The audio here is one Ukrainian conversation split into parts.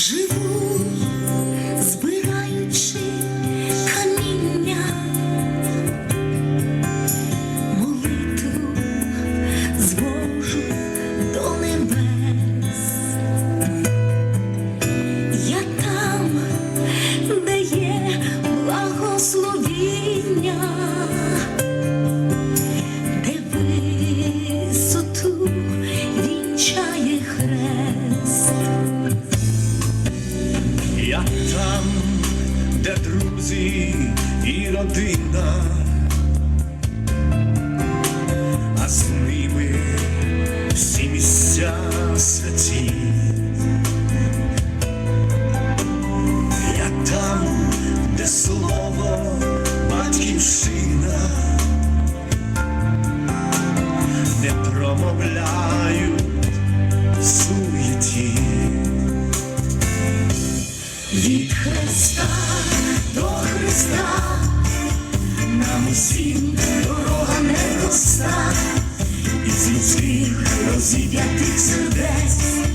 Живу, святі. Я там, де слово батьківщина, не промовляють суєті. Від Христа до Христа, нам усім із розіп'ятих сердець,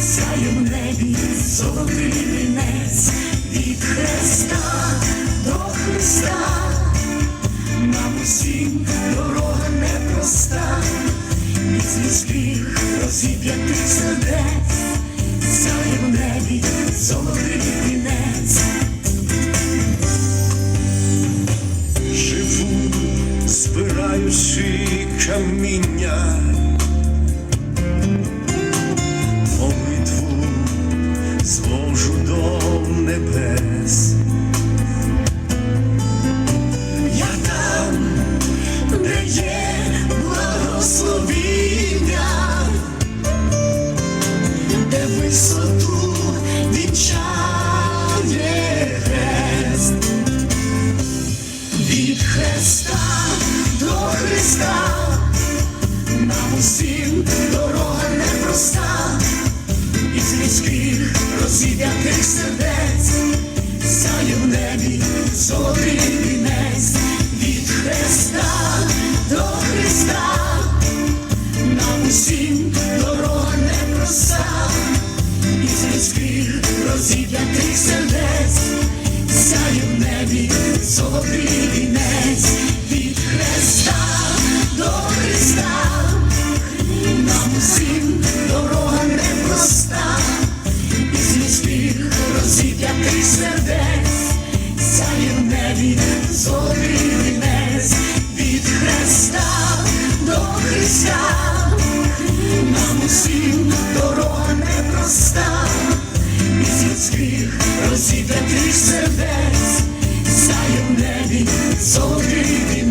сяє небі золотий вінець. Від Христа до Христа, нам усім дорога непроста, і людських розіб'ятих сердець. Збираючи каміння, молитву зложу до небес. Я там, де є благословіння, де висоту вінчає хрест. Від Христа усім дорога непроста, із людських розіб'ятих сердець, сяє в небі золотий вінець. Від Христа до Христа, нам усім дорога непроста, із людських розіб'ятих сердець, сяє в небі золотий Христа, нам усім дорога непроста, із людських розідати сердець, сяє в небі золотий.